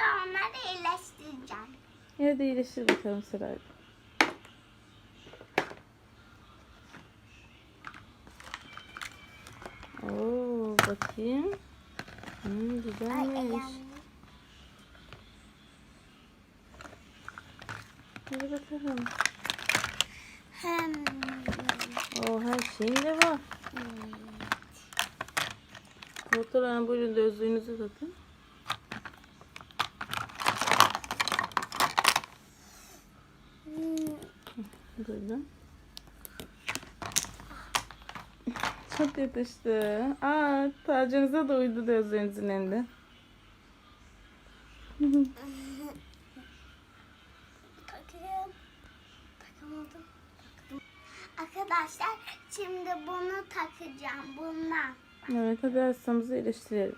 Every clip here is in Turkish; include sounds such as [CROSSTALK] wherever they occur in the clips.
Şimdi onları iyileştireceğim. Yine de iyileştir bakalım Seray. Oo bakayım. Hmm, güzelmiş. Hadi bakalım. Hem. Oo her şeyin de var. Doktor hanım buyurun gözlüğünüzü takın. Buyurun. Çok yatıştı. Aa, tacınıza da uydu gözlüğünüzün elinde. Takayım. Takamadım. Arkadaşlar şimdi bunu takacağım. Bundan. Evet hadi hastamızı iyileştirelim.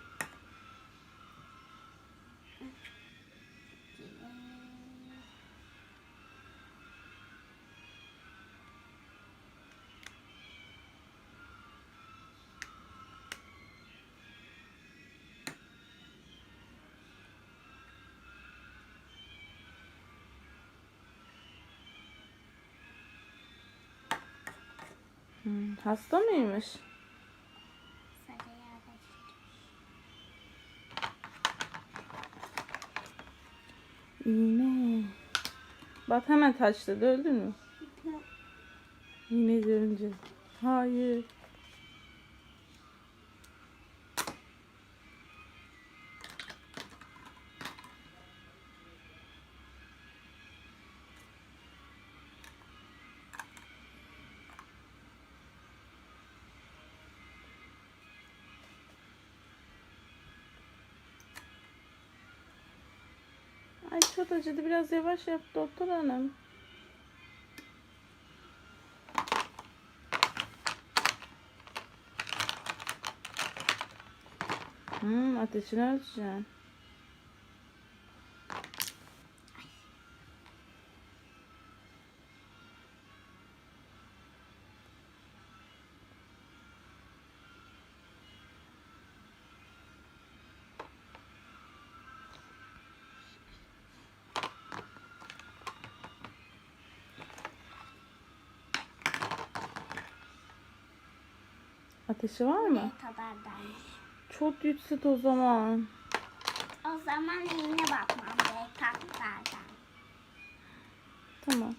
Hmm, hasta mıymış? İğne. Bak hemen taşladı öldün mü? İğne görünce. Hayır. Ay çok acıdı. Biraz yavaş yap doktor hanım. Hmm, ateşini ölçeceksin. Ateşi var mı? Ne kadardaymış. Çok yüksek o zaman. O zaman iğne bakmam gerek. Tamam.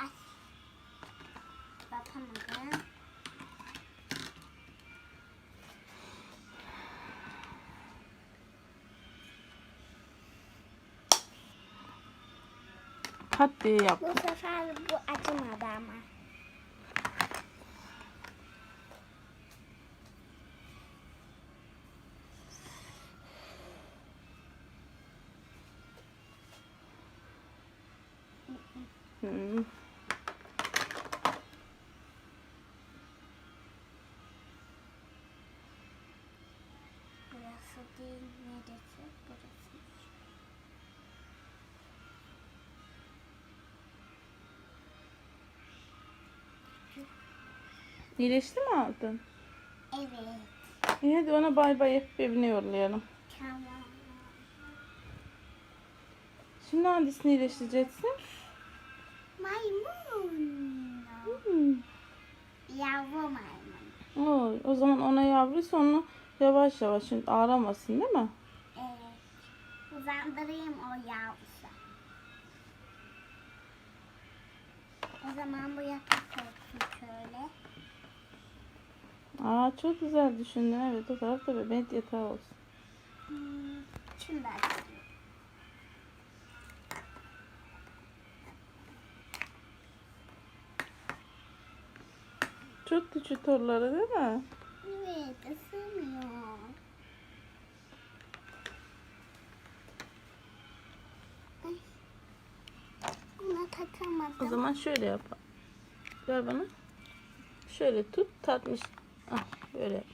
Ay. Bakamadım. Pat diye yap. Bu sefer bu acımadı ama. Hmm. Burası değil neresi? Burası. İyileşti mi aldın? Evet. İyi hadi ona bay bay yapıp evine yollayalım. Tamam. Şimdi hangisini iyileştireceksin? O zaman ona yavru sonra yavaş yavaş şimdi ağlamasın değil mi? Evet. Uzandırayım o yavrusu. O zaman bu yatak olsun şöyle. Aa çok güzel düşündün evet o tarafta bebeğin yatağı olsun. Hmm, da açayım. Çok küçük torları değil mi? Ay. Takamadım. O zaman şöyle yap. Ver bana. Şöyle tut tatmış. Ah böyle.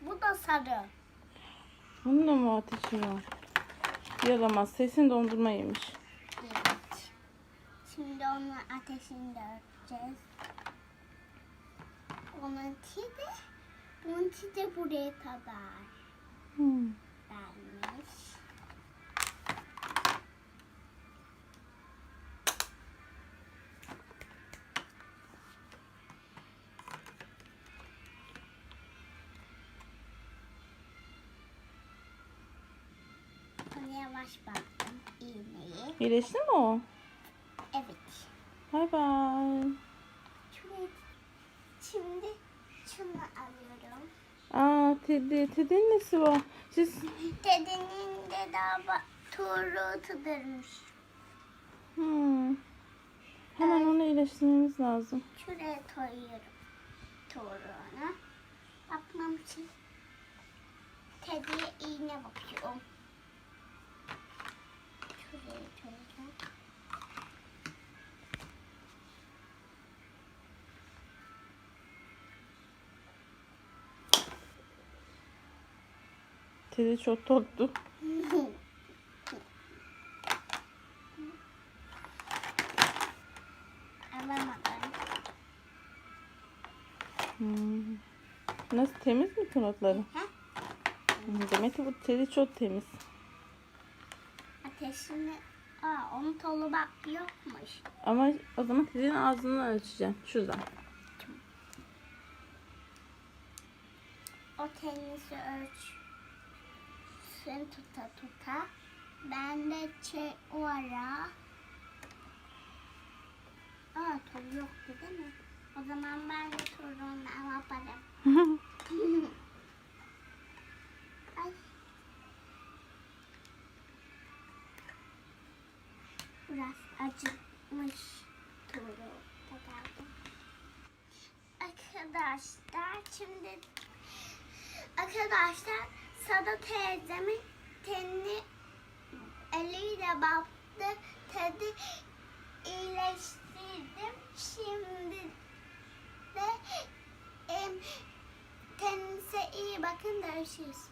Bu da sarı. Bunun da mı ateşi var? Yaramaz. Sesin dondurma yemiş. Evet. Şimdi onun ateşini de örteceğiz. Onunki de için de buraya kadar Hmm. Ona yavaş baktım iğneyi. İyileşti mi o? Evet. Bay bay. Şuraya, şimdi şunu alıyorum. Aa Teddy. Teddy'nin nesi var? Siz... Dedenin de daha tuğru tıdırmış. Hmm. Hemen onu iyileştirmemiz lazım. Şuraya koyuyorum tuğruğunu. Yapmam için Teddy'ye iğne bakıyorum. Şuraya koyacağım. Teddy çok tatlı. Hmm. Nasıl temiz mi kanatları? Hmm, Demek ki bu Teddy çok temiz. Ateşini... Aa onun tolu bak yokmuş. Ama o zaman Teddy'nin ağzını ölçeceğim. Şuradan. O tenisi ölçsün tuta tuta. Ben de çe o ara. Aa tol yoktu değil mi? O zaman ben de torunla yaparım. [LAUGHS] Ay. Biraz acımış turu. Arkadaşlar şimdi Arkadaşlar Sada teyzemin tenini eliyle baktı. Tedi iyileştirdim. Şimdi de em, teninize iyi bakın görüşürüz.